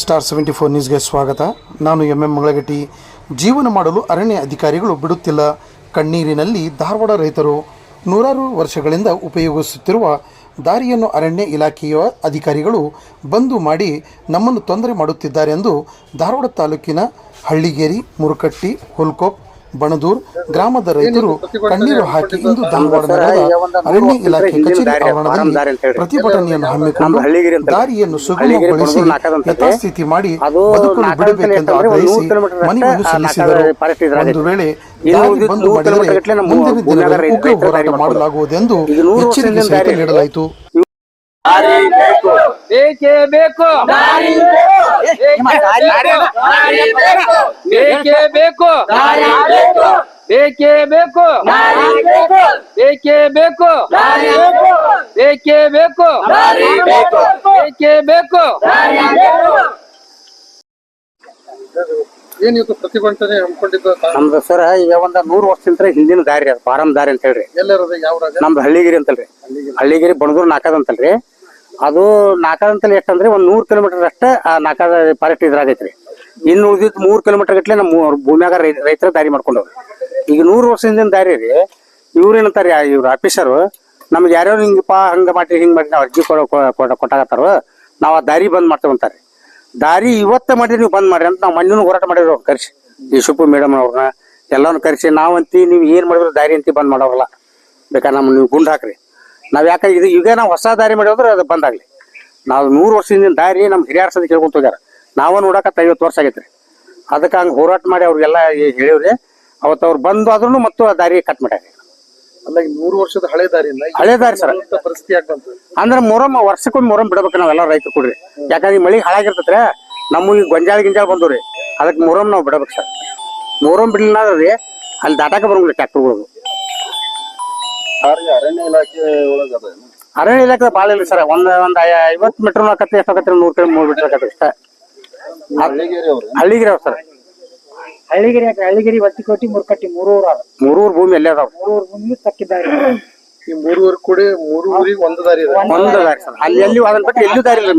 Star seventy four ನ್ಯೂಸ್ಗೆ ಸ್ವಾಗತ. ನಾನು ಎಂ ಎಂ ಮಂಗಳಗಟ್ಟಿ. ಜೀವನ ಮಾಡಲು ಅರಣ್ಯ ಅಧಿಕಾರಿಗಳು ಬಿಡುತ್ತಿಲ್ಲ. ಕಣ್ಣೀರಿನಲ್ಲಿ ಧಾರವಾಡ ರೈತರು ನೂರಾರು ವರ್ಷಗಳಿಂದ ಉಪಯೋಗಿಸುತ್ತಿರುವ ದಾರಿಯನ್ನು ಅರಣ್ಯ ಇಲಾಖೆಯ ಅಧಿಕಾರಿಗಳು ಬಂದು ಮಾಡಿ ನಮ್ಮನ್ನು ತೊಂದರೆ ಮಾಡುತ್ತಿದ್ದಾರೆ ಎಂದು ಧಾರವಾಡ ತಾಲೂಕಿನ ಹಳ್ಳಿಗೇರಿ, ಮುರುಕಟ್ಟಿ, ಹುಲ್ಕೋಪ್ ಬಣದೂರ್ ಗ್ರಾಮದ ರೈತರು ಕಣ್ಣೀರು ಹಾಕಿ ಇಂದು ಧಾರವಾಡ ನಗರದ ಅರಣ್ಯ ಇಲಾಖೆ ಕಚೇರಿ ಆವರಣದಲ್ಲಿ ಪ್ರತಿಭಟನೆಯನ್ನು ಹಮ್ಮಿಕೊಂಡು ದಾರಿಯನ್ನು ಸುಗಮಗೊಳಿಸಿ ಯಥಾಸ್ಥಿತಿ ಮಾಡಿ ಬದುಕಲು ಬಿಡಬೇಕೆಂದು ಆಗ್ರಹಿಸಿ ಮನವಿಯನ್ನು ಸಲ್ಲಿಸಿದರು. ಒಂದು ವೇಳೆ ದಾರಿ ಬಂದು ಮಾಡಿದರೆ ಮುಂದಿನ ದಿನಗಳಲ್ಲಿ ಉಗ್ರ ಹೋರಾಟ ಮಾಡಲಾಗುವುದೆಂದು ಎಚ್ಚರಿಕೆ ಸಹಿತ ನೀಡಲಾಯಿತು. ಬೇಕೇ ಬೇಕು. ಬೇಕೇ? ಬೇಕು? ಬೇಕೇ? ಬೇಕು? ಬೇಕೇ? ಬೇಕು? ಬೇಕೇ? ಬೇಕು? ಬೇಕೇ? ಬೇಕು ಏನಿವತ್ತು ಪ್ರತಿಭಟನೆ ಹಮ್ಮಿಕೊಂಡಿದ್ದು? ನಮ್ದು ಸರ್ ಈಗ ಒಂದ್ ನೂರ್ ವರ್ಷದಿಂದ ಹಿಂದಿನ ದಾರಿ ಅದು ಫಾರಂ ದಾರಿ ಅಂತ ಹೇಳ್ರಿ ಎಲ್ಲರದ? ಯಾವ ರಾಜ ನಮ್ದು ಹಳ್ಳಿಗಿರಿ ಅಂತಲ್ರಿ. ಹಳ್ಳಿಗಿರಿ ಬಣದೂರ್ ನಾಕದ್ ಅಂತಲ್ರಿ. ಅದು ನಾಕಾದ ಅಂತಲೇ ಎಷ್ಟಂದ್ರೆ ಒಂದ್ ನೂರ್ ಕಿಲೋಮೀಟರ್ ಅಷ್ಟ ಆ ನಾಕಾದ ಫಾರೆಸ್ಟ್ ಇದ್ರಾಗೈತ್ರಿ. ಇನ್ನು ಉಳಿದಿದ್ ಮೂರ್ ಕಿಲೋಮೀಟರ್ ಗಟ್ಲೆ ನಮ್ಮ ಭೂಮ್ಯಾಗ ರೈತರ ದಾರಿ ಮಾಡ್ಕೊಂಡವ್ರು. ಈಗ ನೂರ್ ವರ್ಷ ಹಿಂದಿನ ದಾರಿ ರೀ, ಇವ್ರು ಏನಂತಾರ ಇವ್ರ ಆಫೀಸರು, ನಮ್ಗೆ ಯಾರ್ಯಾರು ಹಿಂಗಪ್ಪ ಹಂಗ ಮಾಡಿ, ಹಿಂಗ್ ಮಾಡಿ ನಾವು ಅರ್ಜಿ ಕೊಟ್ಟಾಗತ್ತಾರ ನಾವ್ ಆ ದಾರಿ ಬಂದ್ ಮಾಡ್ತೇವೆ ಅಂತಾರೆ. ದಾರಿ ಇವತ್ತ ಮಾಡಿ ನೀವು ಬಂದ್ ಮಾಡ್ರಿ ಅಂತ ನಾವು ಮಣ್ಣಿನ ಹೋರಾಟ ಮಾಡಿದ್ರು ಅವ್ರು ಕರ್ಸಿ. ಈ ಸುಪ್ಪು ಮೇಡಮ್ ಅವ್ರನ್ನ ಎಲ್ಲಾನು ಕರ್ಸಿ, ನಾವಂತಿ, ನೀವು ಏನ್ ಮಾಡಿದ್ರು ದಾರಿ ಅಂತಿ ಬಂದ್ ಮಾಡೋರಲ್ಲ. ಬೇಕಾದ್ರೆ ನಮ್ಮ ನೀವು ಗುಂಡ್ ಹಾಕ್ರಿ. ನಾವ್ ಯಾಕೆ ಇದು ಈಗ ನಾವು ಹೊಸ ದಾರಿ ಮಾಡಿದ್ರೆ ಅದು ಬಂದಾಗ್ಲಿ. ನಾವು ನೂರು ವರ್ಷದಿಂದ ದಾರಿ ನಮ್ಮ ಹಿರಿಯರ ಸದ ಕೇಳ್ಕೊಂತ ಹೋಗ್ಯಾರ. ನಾವ ನೋಡಕತ್ತ ಐವತ್ತು ವರ್ಷ ಆಗೈತ್ರಿ. ಅದಕ್ಕೆ ಹಂಗೆ ಹೋರಾಟ ಮಾಡಿ ಅವ್ರಿಗೆಲ್ಲ ಹೇಳಿವ್ರಿ. ಅವತ್ತು ಅವ್ರು ಬಂದು ಆದ್ರೂ ಮತ್ತು ಆ ದಾರಿ ಕಟ್ ಮಾಡ್ಯಾರ. ಮೂರು ವರ್ಷದ ಹಳೆ ದಾರಿ ಹಳೆ ದಾರಿ ಸರ್. ಅಂತ ಪರಿಸ್ಥಿತಿ ಯಾಕಂತ ಅಂದ್ರೆ ಮೊರಮ್ ವರ್ಷಕ್ಕೊಮ್ಮೆ ಮೊರಮ್ ಬಿಡ್ಬೇಕು ನಾವೆಲ್ಲ ರೈತರು ಕೊಡ್ರಿ. ಯಾಕಂದ್ರೆ ಮಳಿ ಹಾಳಾಗಿರ್ತೈತ್ರಿ. ನಮಗೆ ಗೊಂಜಾಳ ಗಿಂಜಾಳ ಬಂದವ್ರಿ. ಅದಕ್ಕೆ ಮೊರಮ್ ನಾವು ಬಿಡ್ಬೇಕು ಸರ್. ಮೊರಮ್ ಬಿಡ್ಲಿಲ್ಲ ರೀ ಅಲ್ಲಿ ದಾಟಾಕ ಬರಂಗಿಲ್ಲ ಟ್ಯಾಕ್ಟರ್ಗಳು ಅರಣ್ಯ ಇಲಾಖೆ ಅದ ಅರಣ್ಯ ಇಲಾಖೆ ಭಾಳ ಇಲ್ಲ ಸರ್. ಒಂದ್ ಒಂದ್ ಐ- ಐವತ್ತು ಮೀಟರ್ ಆಕತ್ತೆ ಎಷ್ಟು ಆಕತ್ತೆ ನೂರ್ ಕಿಲೋ ಮೂರ್ ಮೀಟರ್ ಆಕತ್ತೆ ಇಷ್ಟ ಹಳ್ಳಿಗೇರಿ ಅವ್ರು ಹಳ್ಳಿಗಿರಿ ಅವ್ರ ಸರ್. ಹಳ್ಳಿಗಿರಿ ಯಾಕೆ ಹಳ್ಳಿಗಿರಿ ಒತ್ತಿಕೋಟಿ ಮುರ್ಕಟ್ಟಿ ಮೂರೂರು ಅದ ಮೂರೂರ್ ಭೂಮಿ ಎಲ್ಲೇ ಅದಾವ. ಮೂರೂರ್ ಭೂಮಿ ತಕ್ಕಿದ್ದಾರೆ ಈ ಮೂರುವರೆ ಕೂಡಿ ಮೂರು ಊರಿಗೆ ಒಂದು ದಾರಿ ಇದೆ. ಒಂದ್ ದಾರಿ ಸರ್. ಅಲ್ಲಿ ಎಲ್ಲಿ ಅದನ್ನ ಬಿಟ್ಟು ಎಲ್ಲೂ ದಾರಿ ಇಲ್ಲ.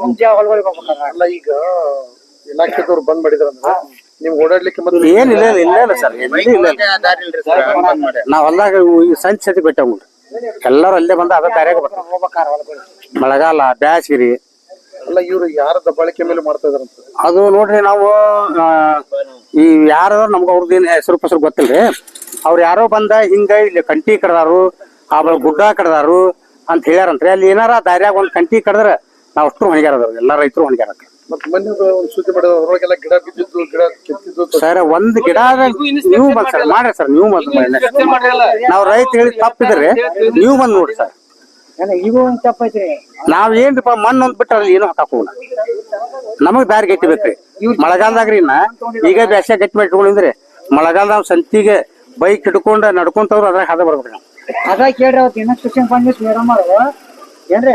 ಮುಂಜಾ ಹೊಲಗಳಿಗೆ ಹೋಗ್ಬೇಕಾರ ಅಲ್ಲ ಈಗ ಇಲಾಖೆದವ್ರು ಬಂದ್ ಮಾಡಿದ್ರಂದ್ರ ನಿಮ್ಗೆ ಓಡಾಡ್ಲಿಕ್ಕೆ ಮತ್ತೆ ಏನಿಲ್ಲ ಇಲ್ಲ ಇಲ್ಲ ಇಲ್ಲ ಸರ್ ಎಲ್ಲಿ ಇಲ್ಲ. ನಾವು ಹೊಲ್ದಾಗ ಸಂಚ ಸತಿ ಬಿಟ್ಟವ್ ಎಲ್ಲಾರು ಅಲ್ಲೇ ಬಂದ ಅದ ಬರ್ತಾರ ಹೊಲಗಳಿಗೆ ಮಳೆಗಾಲ ಬ್ಯಾಸ್ಗಿರಿ. ಅಲ್ಲ ಇವ್ರು ಯಾರ ದಬ್ಬಾಳಿಕೆ ಮೇಲೆ ಮಾಡ್ತಾ ಇದಾರಂತ ಅದು ನೋಡ್ರಿ ನಾವು ಆ, ಈ ಯಾರ ನಮ್ಗ ಅವ್ರದ್ದೇನ್ ಹೆಸರು ಪಸರು ಗೊತ್ತಿಲ್ರಿ. ಅವ್ರು ಯಾರೋ ಬಂದ ಹಿಂಗ ಇಲ್ಲಿ ಕಂಟಿ ಕಡ್ದಾರು ಆಮೇಲೆ ಗುಡ್ಡ ಕಡ್ದಾರು ಅಂತ ಹೇಳ್ಯಾರಂತ್ರಿ. ಅಲ್ಲಿ ಏನಾರ ದಾರ್ಯಾಗ ಒಂದ್ ಕಂಟಿ ಕಡದ್ರ ನಾವ್ ಅಷ್ಟು ಹೊಣಿಗ್ಯಾರ ಎಲ್ಲ ಎಲ್ಲಾ ರೈತರು ಹೊಣಿಗ್ಯಾರ ಮತ್ತೆ ಮೊನ್ನೆ ಒಂದು ಸುದ್ದಿ ಮಾಡಿದ ಅದ್ರೊಳಗೆಲ್ಲ ಗಿಡ ಬಿದ್ದಿದ್ದು ಗಿಡ ಕೆತ್ತಿದ್ದು ಸರ್ ಒಂದ್ ಗಿಡ ನೀವು ಬಂದ್ ಸರ್ ಮಾಡ್ರಿ ಸರ್ ನೀವು ಬಂದ್ ನಾವ್ ರೈತ ಹೇಳಿ ತಪ್ಪಿದ್ರೆ ನೀವು ಬಂದ್ ನೋಡ್ರಿ ಸರ್. ಏನ ಈಗ ಒಂದ್ ತಪ್ಪೈತ್ರಿ ನಾವ್ ಏನ್ರಿಪ್ಪ ಮಣ್ಣು ಒಂದ್ ಬಿಟ್ಟ ಅದ್ರಲ್ಲಿ ಏನೋ ಹಾಕಾಕ ನಮಗ್ ದಾರಿ ಗಟ್ಟಿ ಬೇಕ್ರಿ. ಮಳೆಗಾಲದಾಗ್ರಿ ಇನ್ನ ಈಗ ಬ್ಯಾಸ್ಯ ಗಟ್ಟಿ ಮಾಡಿ ಇಟ್ಕೊಂಡಿದ್ರಿ ಮಳೆಗಾಲದಾಗ ಸಂತಿಗೆ ಬೈಕ್ ಹಿಡ್ಕೊಂಡ ನಡ್ಕೊಂತವ್ರು ಅದ್ರಾಗ ಹದ ಬರ್ಬೇಕ್ರಿ. ನಾವು ಅದ ಕೇಳ್ರಿ ಅವತ್ತು ಇನ್ಸ್ಟ್ರಕ್ಷನ್ ಬಂದಿಸ್ ಮೇಡಮ್ ಅವರು ಏನ್ರಿ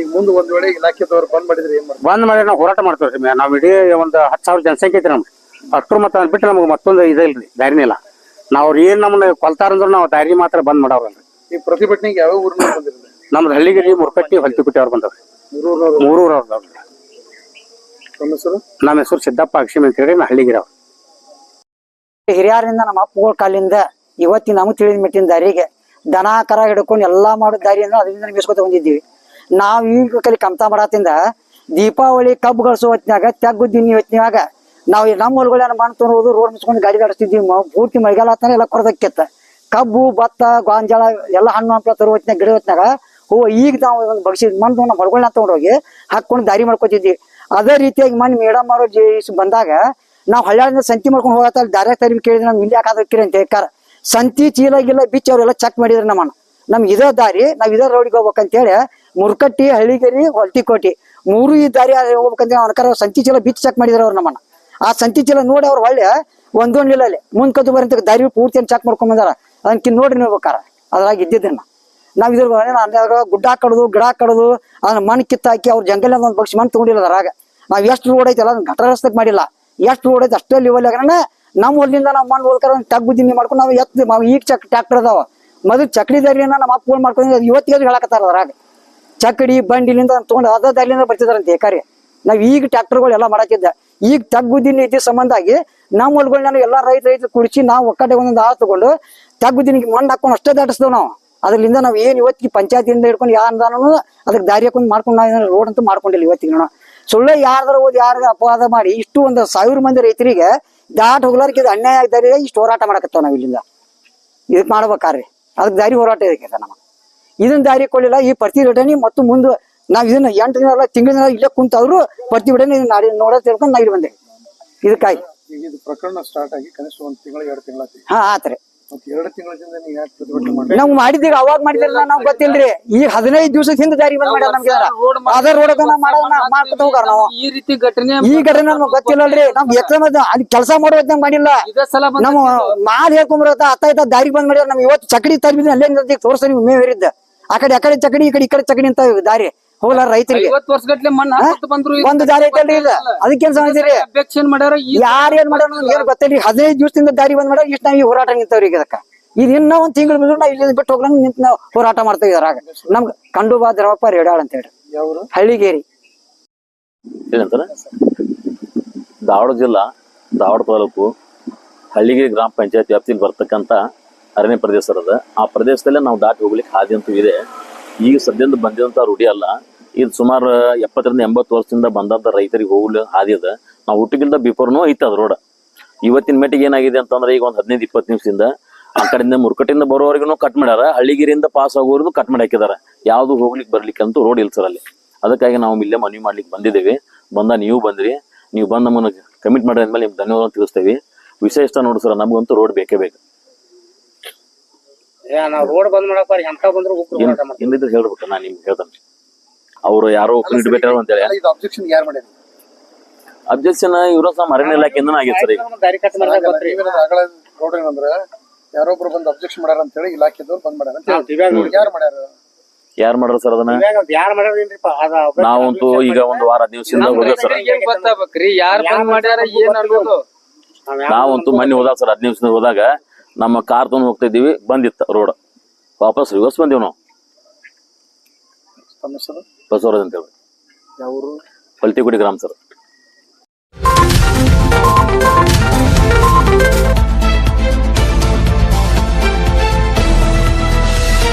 ಈಗ ಮುಂದೆ ಒಂದ್ ವೇಳೆ ಇಲಾಖೆದವ್ರು ಬಂದ್ ಮಾಡಿದ್ರೆ ಏನ್ ಮಾಡ್ತಾರೆ? ಬಂದ್ ಮಾಡಿ ನಾವು ಹೋರಾಟ ಮಾಡ್ತೇವ್ರಿ ನಾವ್ ಇಡೀ ಒಂದ್ ಹತ್ತು ಸಾವಿರ ಜನಸಂಖ್ಯೆ ಐತ್ರಿ ನಮ್ಗೆ. ಅಷ್ಟ್ರು ಮತ್ತ ಬಿಟ್ಟು ನಮ್ಗೆ ಮತ್ತೊಂದು ಇದೇ ಇಲ್ರಿ ದಾರಿನೇ ಇಲ್ಲ. ನಾವ್ ಅವ್ರು ಏನ್ ನಮ್ಮನ್ನ ಕೊಲ್ತಾರಂದ್ರ ನಾವು ದಾರಿ ಮಾತ್ರ ಬಂದ್ ಮಾಡವ್ರಲ್ರಿ. ಈ ಪ್ರತಿಭಟನೆಗೆ ಯಾವ ಊರಿನ ನಮ್ದು ಹಳ್ಳಿಗಿರಿ ಮುರ್ಕಟ್ಟಿ ಹೊಲ್ತಿಕುಟ್ಟಿ ಅವ್ರು ಬಂದವ್ರಿ. ಮೂರೂರ್ನವ್ರು ಮೂರೂರ್ ಅವ್ರ ನಮ್ಮ ಹೆಸರು? ನಮ್ಮ ಹೆಸರು ಸಿದ್ದಪ್ಪ ಅಕ್ಷಿಮ್ ಅಂತ ಹೇಳಿ ನಾ ಹಳ್ಳಿಗಿರಿ ಅವ್ರು. ಹಿರಿಯರಿಂದ ನಮ್ಮ ಅಪ್ಪಗಳ ಕಾಲಿಂದ ಇವತ್ತಿನ ನಮಗೆ ತಿಳಿದ ಮೆಟ್ಟಿನ ದಾರಿಗೆ ದನ ಕರ ಹಿಡ್ಕೊಂಡು ಎಲ್ಲಾ ಮಾಡೋ ದಾರಿಯನ್ನು ಅದರಿಂದ ಮೀಸ್ಕೊತ ಬಂದಿದ್ದೀವಿ. ನಾವ್ ಈಗ ಕಲಿ ಕಮ್ತಾ ಮಾಡತ್ತಿಂದ ದೀಪಾವಳಿ ಕಬ್ಬು ಗಳಿಸೋ ಹೊತ್ನ್ಯಾಗ, ತೆಗ್ಗು ದಿನ ನಾವು ನಮ್ಮ ಹೊಲಗಳ ಮಣ್ಣು ತೊಗೊಳೋದು ರೋಡ್ ಮುಚ್ಕೊಂಡು ಗಾಡಿ ಗಾಡಿಸ್ತಿದ್ವಿ ಪೂರ್ತಿ ಮಳೆಗಾಲ ಆತನ ಎಲ್ಲ ಕೊರದಕ್ಕೆತ್ತ. ಕಬ್ಬು, ಭತ್ತ, ಗಾಂಜಾಳ ಎಲ್ಲ ಹಣ್ಣು ಹಂಪಲ ತರೋ ಹೊತ್ನ್ಯಾಗ, ಗಿಡ ಹೊತ್ನಾಗ ಹೋ ಈಗ ನಾವು ಬಗ್ಸಿದ್ ಮಣ್ಣು ನಮ್ಮ ಹೊಲಗಳನ್ನ ತಗೊಂಡೋಗಿ ಹಾಕೊಂಡು ದಾರಿ ಮಾಡ್ಕೊತಿದ್ವಿ. ಅದೇ ರೀತಿಯಾಗಿ ಮಣ್ಣು ಮೇಡಮ್ ಅವರು ಬಂದಾಗ ನಾವು ಹಳ್ಳಿಯಿಂದ ಸಂತಿ ಮಾಡ್ಕೊಂಡು ಹೋಗತ್ತ ದಾರ್ಯಾಗ ತರಿ ಕೇಳಿದ್ರೆ, ನಮ್ಗೆ ಇಲ್ಲಿ ಯಾಕೆ ಹಾಕಿರಿ ಅಂತ ಹೇಳ್ಕಾರ ಸಂತಿ ಚೀಲಾಗಿಲ್ಲ ಬಿಚ್ಚಿ ಅವರೆಲ್ಲ ಚೆಕ್ ಮಾಡಿದ್ರು ನಮ್ಮನ್ನ. ನಮ್ಗೆ ಇದೇ ದಾರಿ, ನಾವ್ ಇದೇ ರೋಡಿಗೆ ಹೋಗ್ಬೇಕಂತ ಹೇಳಿ ಮುರ್ಕಟ್ಟಿ, ಹಳ್ಳಿಗೇರಿ, ಹೊಲ್ಟಿಕೋಟಿ. ಮೂರು ಈ ದಾರಿ ಹೋಗ್ಬೇಕಂದ್ರೆ ಅವನಕರ ಸಂತಿ ಚೀಲ ಬಿಚ್ಚಿ ಚೆಕ್ ಮಾಡಿದ್ರು ಅವ್ರು ನಮ್ಮನ್ನ. ಆ ಸಂತಿ ಚೀಲ ನೋಡಿ ಅವ್ರು ಹೊಳ್ಳೆ ಒಂದೊಂದು ಅಲ್ಲಿ ಮುಂದ್ ಕದ್ದು ಬರಂತ ದಾರಿ ಪೂರ್ತಿಯನ್ನು ಚೆಕ್ ಮಾಡ್ಕೊಂಡ್ ಬಂದಾರ? ಅದನ್ನ ನೋಡ್ರಿ ನೀವು ಬೇಕಾರ. ಅದ್ರಾಗ ಇದ್ದಿದ್ದನ್ನ. ನಾವ್ ಇದ್ರ ಗುಡ್ಡ ಕಡದು, ಗಿಡ ಕಡದು ಅದನ್ನ ಮಣ್ಣು ಕಿತ್ತಾಕಿ ಅವ್ರ ಜಂಗಲ್ ಒಂದು ಪಕ್ಷಿ ಮಣ್ಣು ತಗೊಂಡಿಲ್ಲ ಅದ್ರಾಗ. ನಾವ್ ಎಷ್ಟು ರೋಡ್ ಐತಲ್ಲ ಅದನ್ನ ಗಟರ ರಸ್ತೆ ಮಾಡಿಲ್ಲ. ಎಷ್ಟು ರೋಡ್ ಐತೆ ಅಷ್ಟೇ ಲೆವೆಲ್ ಆಗ್ರಣ ನಮ್ಮ ಹೊಲಿಂದ ನಾವು ಮಣ್ಣು ಹೋಗ್ತಾರ ತಗ್ಗು ದಿನ್ನಿ ಮಾಡ್ಕೊಂಡು ನಾವು ಎತ್ ಈಗ ಚಕ್ ಟ್ಯಾಕ್ಟರ್ ಅದಾವ. ಮೊದಲು ಚಕ್ಡಿ ದಾರಿಯನ್ನ ನಮ್ಮ ಅಪ್ಪ ಮಾಡ್ಕೊಂಡು ಇವತ್ತಿಗೆ ಹೇಳಕತ್ತಾರ ಅದ್ರಾಗ? ಚಕ್ಕಡಿ ಬಂಡಿಲಿಂದ ತಗೊಂಡು ಅದ ಅಲ್ಲಿಂದ ಬರ್ತಿದಾರಂತೆ ಏಕಾರಿ ನಾವ್ ಈಗ ಟ್ರ್ಯಾಕ್ಟರ್ಗಳು ಎಲ್ಲ ಮಾಡಾಕಿದ್ದ. ಈಗ ತಗ್ಗುದ್ದಿ ನೀತಿ ಸಂಬಂಧ ಆಗಿ ನಮ್ಮ ಹೊಲ್ಗಳನ್ನ ಎಲ್ಲಾ ರೈತ ರೈತರು ಕುಡಿಸಿ ನಾವು ಒಕ್ಕಡೆ ಒಂದೊಂದು ಆಳು ತಗೊಂಡು ತಗ್ಗುದ್ದಿನಿಗೆ ಮಣ್ಣು ಹಾಕೊಂಡು ಅಷ್ಟೇ ದಾಟಿಸ್ದೇವ್ ನಾವು. ಅದರಿಂದ ನಾವು ಏನು ಇವತ್ತಿಗೆ ಪಂಚಾಯತಿಯಿಂದ ಹಿಡ್ಕೊಂಡು ಯಾರ ಅನುದಾನನು ಅದಕ್ಕೆ ದಾರಿ ಹಾಕೊಂಡು ಮಾಡ್ಕೊಂಡು ನಾವು ರೋಡ್ ಅಂತೂ ಮಾಡ್ಕೊಂಡಿಲ್ಲ ಇವತ್ತಿಗೆ ನಾವು. ಸುಳ್ಳೆ ಯಾರ್ದಾರ ಓದಿ ಯಾರ ಅಪವಾದ ಮಾಡಿ ಇಷ್ಟು ಒಂದು ಸಾವಿರ ಮಂದಿ ರೈತರಿಗೆ ದಾಟ್ ಹೋಗ್ಲಾರಕ್ಕೆ ಇದು ಅನ್ಯಾಯ ಆಗಿದ್ದಾರೆ ಇಷ್ಟು ಹೋರಾಟ ಮಾಡಕತ್ತಾವ ನಾವ್ ಇಲ್ಲಿಂದ. ಇದಕ್ ಮಾಡ್ಬೇಕಾರ್ರಿ ಅದಕ್ಕೆ ದಾರಿ ಹೋರಾಟ ಇದಕ್ಕೆ ನಮ್ಮ ಇದನ್ನ ದಾರಿ ಕೊಡಲಿಲ್ಲ. ಈ ಪ್ರತಿಭಟನೆ ಮತ್ತು ಮುಂದೆ ನಾವ್ ಇದನ್ನ ಎಂಟು ದಿನ ಅಲ್ಲ ತಿಂಗಳ ದಿನ ಇಲ್ಲೇ ಕುಂತಾದ್ರು ಪ್ರತಿಭಟನೆ ಇದನ್ನ ನಾಡಿ ನೋಡೋ ತಿಳ್ಕೊಂಡು ನಾ ಇಲ್ಲಿ ಬಂದೆ ಇದಕ್ಕಾಗಿ. ಈಗ ಇದು ಪ್ರಕರಣ ಸ್ಟಾರ್ಟ್ ಆಗಿ ಕನಿಷ್ಠ ಒಂದ್ ತಿಂಗಳ ಎರಡು ತಿಂಗಳ ಹಾ ಆತ್ರಿ ನೀವು ಮಾಡಿದೀಗ ಅವಾಗ ಮಾಡಿದಿಲ್ಲ ನಾವ್ ಗೊತ್ತಿಲ್ರಿ. ಈಗ ಹದಿನೈದು ದಿವಸದ ಹಿಂದೆ ದಾರಿ ಬಂದ್ ಮಾಡ್ಯಾರ ನಮ್ಗೆ ಅದ ರೋಡ್ ಮಾಡೋಣ ಮಾಡ್ಕೊತ ಹೋಗಾರ ನಾವು. ಈ ರೀತಿ ಘಟನೆ ಈ ಘಟನೆ ನಮ್ಗೆ ಗೊತ್ತಿಲ್ಲಲ್ರಿ. ನಮ್ ಎಕ್ಸಾಮ್ ಅದ್ ಕೆಲಸ ಮಾಡೋದ್ ಮಾಡಿಲ್ಲ. ಇದೇ ಸಲ ಬಂದ ನಮ್ಮ ಮಾಲ್ ಹೇಳ್ಕೊಂಡ್ಬರತ್ತ ಅತ್ತ ಇತ್ತ ದಾರಿ ಬಂದ್ ಮಾಡ್ಯಾರ. ನಮ್ ಇವತ್ತು ಚಕಡಿ ತರ್ಬಿದ್ರೆ ಅಲ್ಲೇ ನಿಂತಿಗೆ ತೋರ್ಸ ನೀವು ಮೇವ್ ಇರಿದ್ದ ಆ ಕಡೆ ಆ ಕಡೆ ಚಕಡಿ ಈ ಕಡೆ ಈ ಕಡೆ ಚಕಡಿ ಅಂತ ದಾರಿ. ಹೋಗ್ಲಾರ ರೈತರಿಗೆ. ವರ್ಷ ಇದು ಒಂದು ದಾರಿ ಐತಲ್ರಿ ಇಲ್ಲ ಅದಕ್ಕೇನ್ ಸಮಸ್ಯೆ ಅಬ್ಜೆಕ್ಷನ್ ಮಾಡ್ಯಾರ? ಈ ಯಾರ್ ಏನ್ ಮಾಡ್ಯಾರ ಗೊತ್ತಿಲ್ಲ ಏನ್ ಹದಿನೈದು ದಿವಸದಿಂದ ದಾರಿ ಬಂದ್ ಮಾಡ್ಯಾರ ಇಷ್ಟ ನಾವ್ ಈ ಹೋರಾಟ ನಿಂತವ್ರಿ ಈಗ ಅದಕ್ಕ. ಇದು ಇನ್ನ ಒಂದ್ ತಿಂಗಳು ಬಿದ್ರು ನಾವು ಇಲ್ಲಿ ಬಿಟ್ಟು ಹೋಗ್ಲಂಗ್ ನಿಂತ ನಾವು ಹೋರಾಟ ಮಾಡ್ತಾ ಇದ್ರಾಗ ನಮ್ಗ್ ಕಂಡು ಬಾ ದ್ರವಪ್ಪ ರೇಡಾಳ್ ಅಂತ ಹೇಳಿ ಯಾವ್ರು? ಹಳ್ಳಿಗೇರಿ. ಏನಂತಾರ? ಧಾರವಾಡ ಜಿಲ್ಲಾ ಧಾರವಾಡ ತಾಲೂಕು ಹಳ್ಳಿಗಿರಿ ಗ್ರಾಮ ಪಂಚಾಯತ್ ವ್ಯಾಪ್ತಿಯಲ್ಲಿ ಬರ್ತಕ್ಕಂಥ ಅರಣ್ಯ ಪ್ರದೇಶ ಅದ. ಆ ಪ್ರದೇಶದಲ್ಲೇ ನಾವು ದಾಟಿ ಹೋಗ್ಲಿಕ್ಕೆ ಹಾದಿ ಅಂತೂ ಇದೆ. ಈಗ ಸದ್ಯದಿಂದ ಬಂದಿದಂತ ರೂಢಿ ಅಲ್ಲ. ಇದು ಸುಮಾರು ಎಪ್ಪತ್ತರಿಂದ ಎಂಬತ್ತು ವರ್ಷದಿಂದ ಬಂದಂತ ರೈತರಿಗೆ ಹೋಗ್ಲಿ ಹಾದಿ ಅದ. ನಾವು ಹುಟ್ಟಿಗಿಂತ ಬಿಫೋರ್ನೂ ಐತೆ ಅದು ರೋಡ್ ಇವತ್ತಿನ ಮೆಟ್ಟಿಗೆ ಏನಾಗಿದೆ ಅಂತಂದ್ರೆ ಈಗ ಒಂದು ಹದಿನೈದು, ಇಪ್ಪತ್ತು ನಿಮಿಷದಿಂದ ಆ ಕಡೆಯಿಂದ ಮುರುಕಟ್ಟಿಂದ ಬರೋವರೆಗೂ ಕಟ್ ಮಾಡ್ಯಾರ. ಹಳ್ಳಿಗಿರಿಯಿಂದ ಪಾಸ್ ಆಗೋರ್ದು ಕಟ್ ಮಾಡಿ ಹಾಕಿದಾರೆ. ಯಾವ್ದು ಹೋಗ್ಲಿಕ್ಕೆ ಬರ್ಲಿಕ್ಕೆ ಅಂತೂ ರೋಡ್ ಇಲ್ಲ ಸರ್ ಅಲ್ಲಿ. ಅದಕ್ಕಾಗಿ ನಾವು ಇಲ್ಲೇ ಮನವಿ ಮಾಡ್ಲಿಕ್ಕೆ ಬಂದಿದ್ದೇವೆ. ಬಂದ ನೀವು ಬಂದ್ರಿ. ನೀವು ಬಂದ ನಮ್ಮನ್ನ ಕಮಿಟ್ ಮಾಡಿದ್ಮೇಲೆ ನಿಮ್ಗೆ ಧನ್ಯವಾದ ತಿಳಿಸ್ತೇವೆ. ವಿಶೇಷ ನೋಡಿ ಸರ್, ನಮಗಂತೂ ರೋಡ್ ಬೇಕೇ ಬೇಕು. ನಾವು ರೋಡ್ ಬಂದ್ ಮಾಡಪ್ಪ ಎಂತ ಬಂದ್ರು ಉಗ್ರ ಹೋರಾಟ ಮಾಡ್ತೀವಿ. ಹೇಳ್ಬೇಕು ನಾನು ನಿಮ್ಗೆ ಹೇಳ್ತೇನೆ ಅವರು ಯಾರೋ ಇಟ್ಬಿಟ್ಟಾರ ಅಂತೇಳಿ ಹೇಳಿ. ಇದು ಅಬ್ಜೆಕ್ಷನ್ ಯಾರು ಮಾಡ್ಯಾರ ಅಬ್ಜೆಕ್ಷನ್ ಇವ್ರ ನಮ್ಮ ಅರಣ್ಯ ಇಲಾಖೆಯಿಂದ ಆಗೈತೆ ಸರ್. ಈಗ ದಾರಿ ಕಟ್ ಮಾಡಿದಾಗ ಗೊತ್ತ್ರಿ. ಅಗಳ ನೋಡ್ರಿ ಏನಂದ್ರ ಯಾರೊಬ್ರು ಬಂದು ಅಬ್ಜೆಕ್ಷನ್ ಮಾಡ್ಯಾರ ಅಂತ ಹೇಳಿ ಇಲಾಖೆದವ್ರು ಬಂದ್ ಮಾಡ್ಯಾರ ಅಂತ ನಾವ್ ದಿವ್ಯಾಂಗ ಹೇಳಿ ಯಾರು ಮಾಡ್ಯಾರ? ಯಾರು ಮಾಡ್ರ ಸರ್ ಅದನ್ನ? ದಿವ್ಯಾಂಗ ಅಂತ ಯಾರ್ ಮಾಡ್ಯಾರೇನ್ರಿಪ್ಪ ಅದ ಒಬ್ಬ- ನಾವಂತೂ ಈಗ ಒಂದು ವಾರ ಹದಿನೈದು ದಿವಸದಿಂದ ಹೋದ ಸರ್. ರೈತರಿಗೆ ಏನ್ ಗೊತ್ತಾಗ್ಬೇಕ್ರಿ ಯಾರ್ ಬಂದ್ ಮಾಡ್ಯಾರ ಏನ್ ನಾವ್ ನಾವಂತೂ ಮೊನ್ನೆ ಹೋದಾಗ ಸರ್ ಹದಿನೈದು ದಿವಸದಿಂದ ಹೋದಾಗ ನಮ್ಮ ಕಾರ್ ತಗೊಂಡು ಹೋಗ್ತಾ ಇದ್ದೀವಿ ಬಂದಿತ್ತು ರೋಡ್. ವಾಪಸ್ ರಿವರ್ಸ್ ಬಂದೀವಿ ನಾವು. ಬಸವರಾಜ್ ಅಂತೇಳಿ. ಯಾವ ಊರು ಪಲ್ತಿಗುಡಿ ಗ್ರಾಮ ಸರ್.